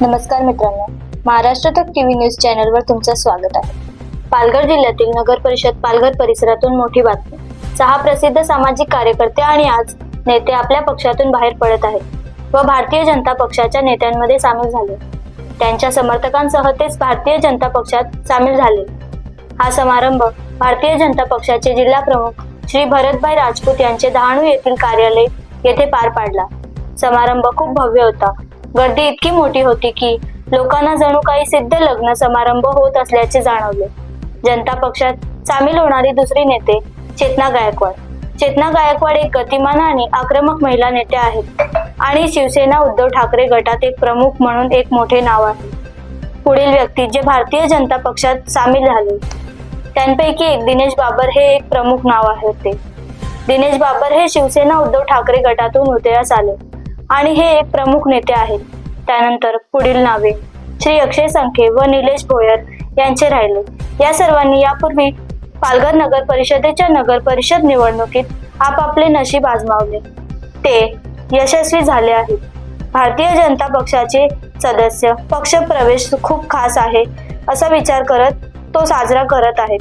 नमस्कार मित्रांनो महाराष्ट्र तक टीव्ही न्यूज चॅनलवर तुमचं स्वागत आहे. पालघर जिल्ह्यातील नगर परिषद पालघर परिसरातून मोठी बातमी. सहा प्रसिद्ध सामाजिक कार्यकर्ते आणि आज नेते आपल्या पक्षातून बाहेर पडत आहेत व भारतीय जनता पक्षाच्या नेत्यांमध्ये सामील झाले. त्यांच्या समर्थकांसह तेच भारतीय जनता पक्षात सामील झाले. हा समारंभ भारतीय जनता पक्षाचे जिल्हा प्रमुख श्री भरतभाई राजपूत यांचे डहाणू येथील कार्यालय येथे पार पाडला. समारंभ खूप भव्य होता. गर्दी इतकी मोठी होती की लोकांना जणू काही सिद्ध लग्न समारंभ होत असल्याचे जाणवले. जनता पक्षात सामील होणारी दुसरी नेते चेतना गायकवाड. चेतना गायकवाड एक गतिमान आणि आक्रमक महिला नेत्या आहेत आणि शिवसेना उद्धव ठाकरे गटात एक प्रमुख म्हणून एक मोठे नाव आहे. पुढील व्यक्ती जे भारतीय जनता पक्षात सामील झाले. त्यांपैकी एक दिनेश बाबर हे एक प्रमुख नाव आहे ते. दिनेश बाबर हे शिवसेना उद्धव ठाकरे गटातून उदयास आले. आणि हे एक प्रमुख नेते आहेत. त्यानंतर पुढील नावे श्री अक्षय संखे व निलेश भोयर यांचे राहिले. या सर्वांनी यापूर्वी पालघर नगर परिषदेच्या नगर परिषद निवडणुकीत आपापले नशीब आजमावले. ते यशस्वी झाले आहेत. भारतीय जनता पक्षाचे सदस्य पक्ष प्रवेश खूप खास आहे असा विचार करत तो साजरा करत आहेत.